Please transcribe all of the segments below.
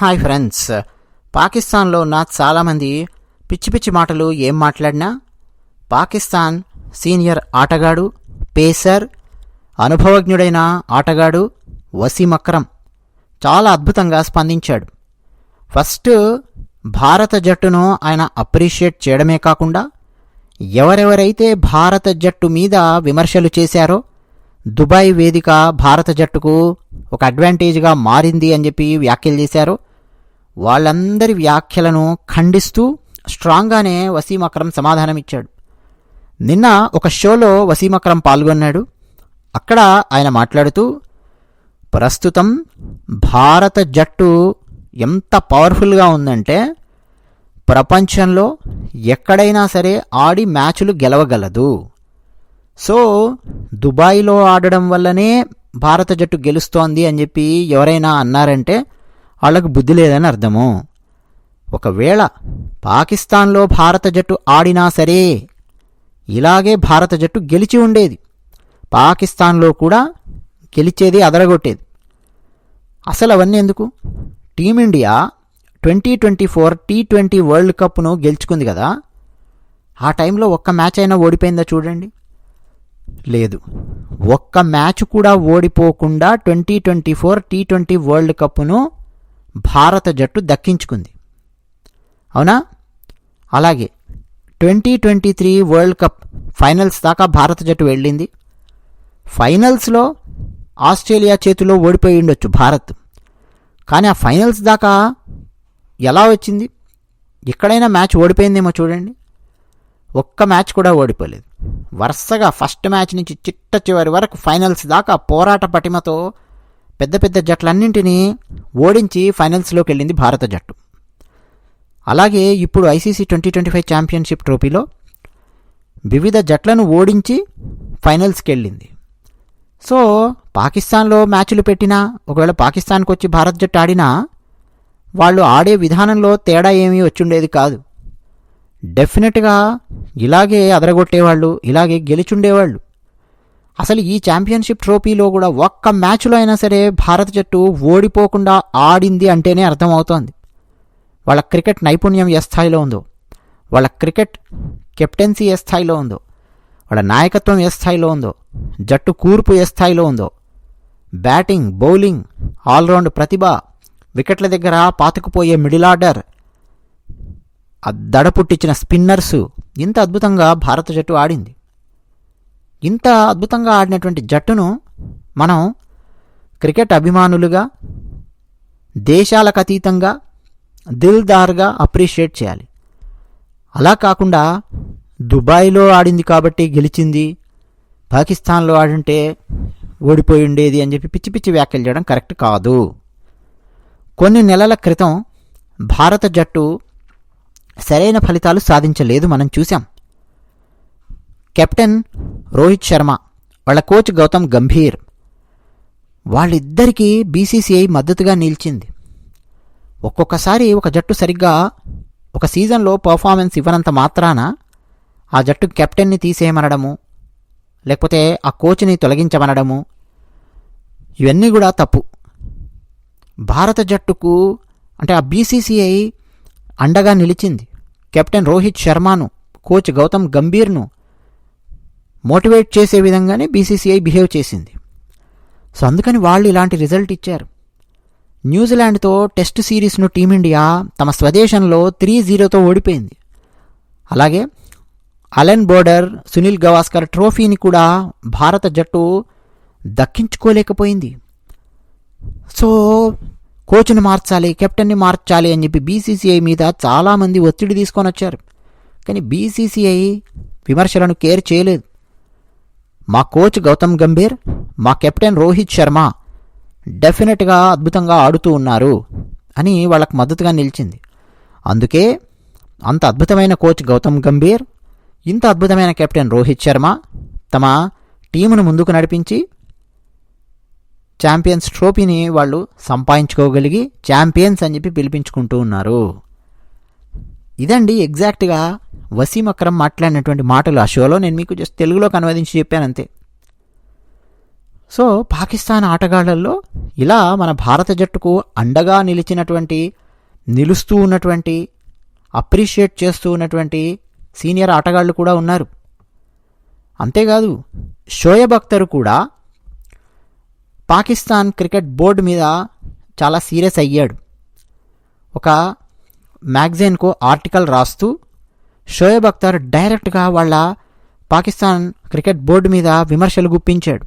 Hi friends. పాకిస్తాన్లో ఉన్న చాలామంది పిచ్చి పిచ్చి మాటలు ఏం మాట్లాడినా పాకిస్తాన్ సీనియర్ ఆటగాడు పేసర్ అనుభవజ్ఞుడైన ఆటగాడు వసీం అక్రమ్ చాలా అద్భుతంగా స్పందించాడు. ఫస్ట్ భారత జట్టును ఆయన అప్రిషియేట్ చేయడమే కాకుండా ఎవరెవరైతే భారత జట్టు మీద విమర్శలు చేశారో దుబాయ్ వేదిక భారత జట్టుకు ఒక అడ్వాంటేజ్గా మారింది అని చెప్పి వ్యాఖ్యలు చేశారో. వాళ్ళందరి వ్యాఖ్యలను ఖండిస్తూ స్ట్రాంగ్గానే వసీం అక్రమ్ సమాధానం ఇచ్చాడు నిన్న ఒక షోలో వసీం అక్రమ్ పాల్గొన్నాడు. అక్కడ ఆయన మాట్లాడుతూ ప్రస్తుతం భారత జట్టు ఎంత పవర్ఫుల్గా ఉందంటే ప్రపంచంలో ఎక్కడైనా సరే ఆడి మ్యాచ్లు గెలవగలదు. సో దుబాయ్లో ఆడడం వల్లనే భారత జట్టు గెలుస్తోంది అని చెప్పి ఎవరైనా అన్నారంటే వాళ్ళకు బుద్ధి లేదని అర్థము. ఒకవేళ పాకిస్తాన్లో భారత జట్టు ఆడినా సరే ఇలాగే భారత జట్టు గెలిచి ఉండేది. పాకిస్తాన్లో కూడా గెలిచేది అదరగొట్టేది. అసలు అవన్నీ ఎందుకు? Team India twenty twenty four T twenty world కప్ను గెలుచుకుంది కదా. ఆ టైంలో ఒక్క మ్యాచ్ అయినా ఓడిపోయిందా చూడండి. లేదు. ఒక్క మ్యాచ్ కూడా ఓడిపోకుండా twenty twenty four T twenty world కప్ను భారత జట్టు దక్కించుకుంది. అవునా? అలాగే twenty twenty three world cup finals దాకా భారత జట్టు వెళ్ళింది. ఫైనల్స్లో ఆస్ట్రేలియా చేతిలో ఓడిపోయి ఉండొచ్చు భారత్. కానీ ఆ ఫైనల్స్ దాకా ఎలా వచ్చింది? ఎక్కడైనా మ్యాచ్ ఓడిపోయిందేమో చూడండి. ఒక్క మ్యాచ్ కూడా ఓడిపోలేదు. వరుసగా ఫస్ట్ మ్యాచ్ నుంచి చిట్ట చివరి వరకు ఫైనల్స్ దాకా పోరాట పటిమతో పెద్ద పెద్ద జట్లన్నింటినీ ఓడించి ఫైనల్స్లోకి వెళ్ళింది భారత జట్టు. అలాగే ఇప్పుడు ICC twenty twenty five championship ట్రోఫీలో వివిధ జట్లను ఓడించి ఫైనల్స్కి వెళ్ళింది సో పాకిస్తాన్లో మ్యాచ్లు పెట్టినా ఒకవేళ పాకిస్తాన్కి వచ్చి భారత్ జట్టు ఆడినా వాళ్ళు ఆడే విధానంలో తేడా ఏమీ వచ్చుండేది కాదు. డెఫినెట్గా ఇలాగే అదరగొట్టేవాళ్ళు ఇలాగే గెలిచుండేవాళ్ళు. అసలు ఈ ఛాంపియన్షిప్ ట్రోఫీలో కూడా ఒక్క మ్యాచ్లో అయినా సరే భారత జట్టు ఓడిపోకుండా ఆడింది అంటేనే అర్థమవుతోంది. వాళ్ళ క్రికెట్ నైపుణ్యం ఏ స్థాయిలో ఉందో వాళ్ళ క్రికెట్ కెప్టెన్సీ ఏ స్థాయిలో ఉందో వాళ్ళ నాయకత్వం ఏ స్థాయిలో ఉందో జట్టు కూర్పు ఏ స్థాయిలో ఉందో బ్యాటింగ్ బౌలింగ్ ఆల్రౌండ్ ప్రతిభ వికెట్ల దగ్గర పాతుకుపోయే మిడిల్ ఆర్డర్ ఆ దడ పుట్టించిన స్పిన్నర్సు ఇంత అద్భుతంగా భారత జట్టు ఆడింది. ఇంత అద్భుతంగా ఆడినటువంటి జట్టును మనం క్రికెట్ అభిమానులుగా దేశాలకు అతీతంగా దిల్దార్గా అప్రిషియేట్ చేయాలి. అలా కాకుండా దుబాయ్లో ఆడింది కాబట్టి గెలిచింది పాకిస్తాన్లో ఆడుంటే ఓడిపోయి ఉండేది అని చెప్పి పిచ్చి పిచ్చి వ్యాఖ్యలు చేయడం కరెక్ట్ కాదు. కొన్ని నెలల క్రితం భారత జట్టు సరైన ఫలితాలు సాధించలేదు మనం చూసాం కెప్టెన్ రోహిత్ శర్మ వాళ్ళ కోచ్ గౌతమ్ గంభీర్. వాళ్ళిద్దరికీ బీసీసీఐ మద్దతుగా నిలిచింది. ఒక్కొక్కసారి ఒక జట్టు సరిగ్గా ఒక సీజన్లో పర్ఫార్మెన్స్ ఇవ్వనంత మాత్రాన ఆ జట్టు కెప్టెన్ని తీసేయమనడము లేకపోతే ఆ కోచ్ని తొలగించమనడము ఇవన్నీ కూడా తప్పు. భారత జట్టుకు అంటే ఆ బీసీసీఐ అండగా నిలిచింది. కెప్టెన్ రోహిత్ శర్మను కోచ్ గౌతమ్ గంభీర్ను మోటివేట్ చేసే విధంగానే బీసీసీఐ బిహేవ్ చేసింది. సో అందుకని వాళ్ళు ఇలాంటి రిజల్ట్ ఇచ్చారు. న్యూజిలాండ్తో టెస్ట్ సిరీస్ను టీమిండియా తమ స్వదేశంలో త్రీ జీరోతో ఓడిపోయింది. అలాగే అలెన్ బోర్డర్ సునీల్ గవాస్కర్ ట్రోఫీని కూడా భారత జట్టు దక్కించుకోలేకపోయింది. సో కోచ్ని మార్చాలి కెప్టెన్ని మార్చాలి అని చెప్పి బీసీసీఐ మీద చాలామంది ఒత్తిడి తీసుకొని వచ్చారు. కానీ బీసీసీఐ విమర్శలను కేర్ చేయలేదు. మా కోచ్ గౌతమ్ గంభీర్ మా కెప్టెన్ రోహిత్ శర్మ డెఫినెట్గా అద్భుతంగా ఆడుతూ ఉన్నారు అని వాళ్ళకు మద్దతుగా నిలిచింది. అందుకే అంత అద్భుతమైన కోచ్ గౌతమ్ గంభీర్ ఇంత అద్భుతమైన కెప్టెన్ రోహిత్ శర్మ తమ టీమును ముందుకు నడిపించి ఛాంపియన్స్ ట్రోఫీని వాళ్ళు సంపాదించుకోగలిగి ఛాంపియన్స్ అని చెప్పి పిలిపించుకుంటూ ఉన్నారు. ఇదండి ఎగ్జాక్ట్గా వసీం అక్రమ్ మాట్లాడినటువంటి మాటలు. ఆ షోలో నేను మీకు జస్ట్ తెలుగులోకి అనువదించి చెప్పాను అంతే. సో పాకిస్తాన్ ఆటగాళ్ళలో ఇలా మన భారత జట్టుకు అండగా నిలిచినటువంటి నిలుస్తూ ఉన్నటువంటి అప్రిషియేట్ చేస్తూ ఉన్నటువంటి సీనియర్ ఆటగాళ్ళు కూడా ఉన్నారు. అంతేకాదు షోయబ్ అఖ్తర్ కూడా పాకిస్తాన్ క్రికెట్ బోర్డు మీద చాలా సీరియస్ అయ్యాడు. ఒక మ్యాగజైన్కు ఆర్టికల్ రాస్తూ షోయబ్ అఖ్తర్ డైరెక్ట్గా వాళ్ళ పాకిస్తాన్ క్రికెట్ బోర్డు మీద విమర్శలు గుప్పించాడు.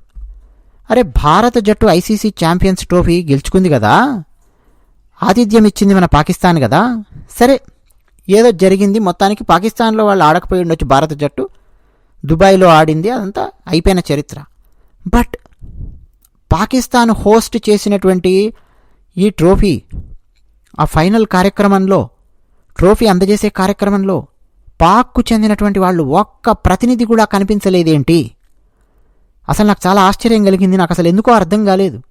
అరే భారత జట్టు ఐసీసీ ఛాంపియన్స్ ట్రోఫీ గెలుచుకుంది కదా? ఆతిథ్యం ఇచ్చింది మన పాకిస్తాన్ కదా? సరే ఏదో జరిగింది మొత్తానికి పాకిస్తాన్లో వాళ్ళు ఆడకపోయి ఉండొచ్చు భారత జట్టు. దుబాయ్లో ఆడింది అదంతా అయిపోయిన చరిత్ర. బట్ పాకిస్తాన్ హోస్ట్ చేసినటువంటి ఈ ట్రోఫీ ఆ ఫైనల్ కార్యక్రమంలో ట్రోఫీ అందజేసే కార్యక్రమంలో పాక్కు చెందినటువంటి వాళ్ళు ఒక్క ప్రతినిధి కూడా కనిపించలేదేంటి? అసలు నాకు చాలా ఆశ్చర్యం కలిగింది. నాకు అసలు ఎందుకో అర్థం కాలేదు.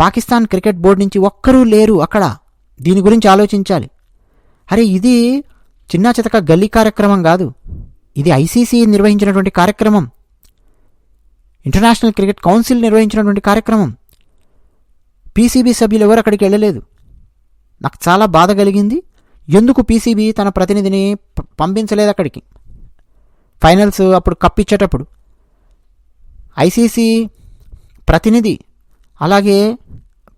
పాకిస్తాన్ క్రికెట్ బోర్డు నుంచి ఒక్కరూ లేరు అక్కడ. దీని గురించి ఆలోచించాలి. అరే ఇది చిన్న చితక గల్లీ కార్యక్రమం కాదు. ఇది ఐసీసీ నిర్వహించినటువంటి కార్యక్రమం. ఇంటర్నేషనల్ క్రికెట్ కౌన్సిల్ నిర్వహించినటువంటి కార్యక్రమం. పీసీబీ సభ్యులు ఎవరు అక్కడికి వెళ్ళలేదు? నాకు చాలా బాధ కలిగింది. ఎందుకు పీసీబీ తన ప్రతినిధిని పంపించలేదు అక్కడికి? ఫైనల్స్ అప్పుడు కప్పిచ్చేటప్పుడు ఐసీసీ ప్రతినిధి అలాగే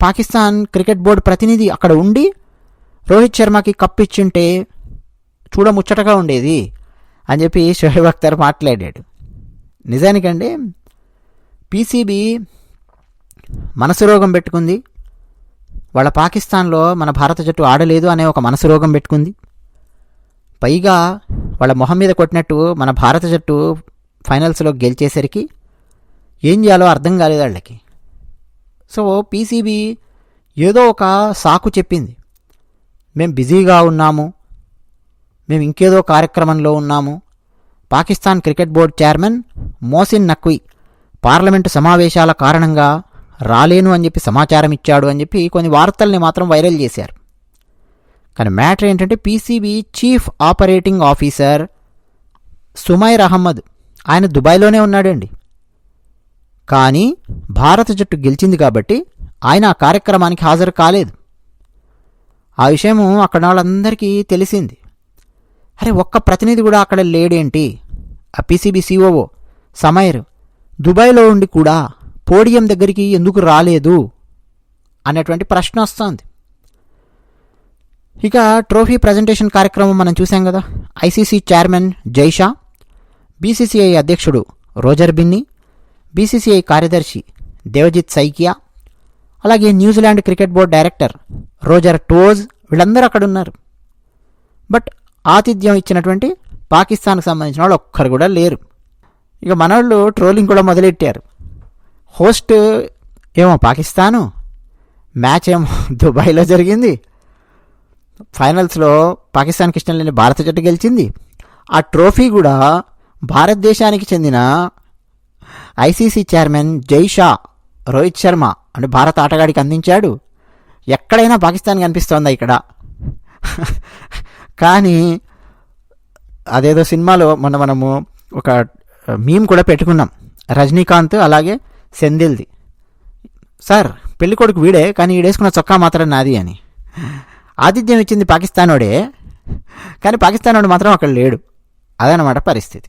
పాకిస్తాన్ క్రికెట్ బోర్డు ప్రతినిధి అక్కడ ఉండి రోహిత్ శర్మకి కప్ ఇచ్చింటే చూడముచ్చటగా ఉండేది అని చెప్పి షోహెబ్ అఖ్తర్ మాట్లాడాడు. నిజానికండి పీసీబీ మనసు రోగం పెట్టుకుంది. వాళ్ళ పాకిస్తాన్లో మన భారత జట్టు ఆడలేదు అనే ఒక మనసు రోగం పెట్టుకుంది. పైగా వాళ్ళ మొహం మీద కొట్టినట్టు మన భారత జట్టు ఫైనల్స్లో గెలిచేసరికి ఏం చేయాలో అర్థం కాలేదు వాళ్ళకి. సో పీసీబీ ఏదో ఒక సాకు చెప్పింది. మేము బిజీగా ఉన్నాము. మేము ఇంకేదో కార్యక్రమంలో ఉన్నాము. Pakistan cricket board chairman Mohsin Naqvi parliament సమావేశాల కారణంగా రాలేను అని చెప్పి సమాచారం ఇచ్చాడు అని చెప్పి కొన్ని వార్తల్ని మాత్రం వైరల్ చేశారు. కానీ మ్యాటర్ ఏంటంటే PCB chief operating officer Sumair Ahmed ఆయన దుబాయ్లోనే ఉన్నాడండి. కానీ భారత జట్టు గెలిచింది కాబట్టి ఆయన ఆ కార్యక్రమానికి హాజరు కాలేదు. ఆ విషయము అక్కడ వాళ్ళందరికీ తెలిసింది. అరే ఒక్క ప్రతినిధి కూడా అక్కడ లేడేంటి? ఆ పీసీబీ సిఓఓ సమైర్ దుబాయ్లో ఉండి కూడా పోడియం దగ్గరికి ఎందుకు రాలేదు అనేటువంటి ప్రశ్న వస్తుంది. ఇక ట్రోఫీ ప్రజెంటేషన్ కార్యక్రమం మనం చూసాం కదా. ఐసీసీ చైర్మన్ జైషా బీసీసీఐ అధ్యక్షుడు రోజర్ బిన్ని బీసీసీఐ కార్యదర్శి దేవజిత్ సైకియా అలాగే New Zealand cricket board director Roger Twose వీళ్ళందరూ అక్కడ ఉన్నారు. బట్ ఆతిథ్యం ఇచ్చినటువంటి పాకిస్తాన్కి సంబంధించిన వాళ్ళు ఒక్కరు కూడా లేరు. ఇక మనోళ్ళు ట్రోలింగ్ కూడా మొదలెట్టారు. హోస్ట్ ఏమో పాకిస్తాను. మ్యాచ్ ఏమో దుబాయ్లో జరిగింది. ఫైనల్స్లో పాకిస్తాన్కి ఇష్టం లేని భారత జట్టు గెలిచింది. ఆ ట్రోఫీ కూడా భారతదేశానికి చెందిన ఐసీసీ చైర్మన్ జై షా రోహిత్ శర్మ అంటే భారత ఆటగాడికి అందించాడు. ఎక్కడైనా పాకిస్తాన్ కనిపిస్తోందా ఇక్కడ? కానీ అదేదో సినిమాలో మొన్న మనము ఒక మీమ్ కూడా పెట్టుకున్నాం. రజనీకాంత్ అలాగే సెందిల్ది. సార్ పెళ్ళికొడుకు వీడే కానీ ఈడేసుకున్న చొక్కా మాత్రం నాది అని. ఆతిథ్యం ఇచ్చింది పాకిస్తానోడే కానీ పాకిస్తానోడు మాత్రం అక్కడ లేడు. అదనమాట పరిస్థితి.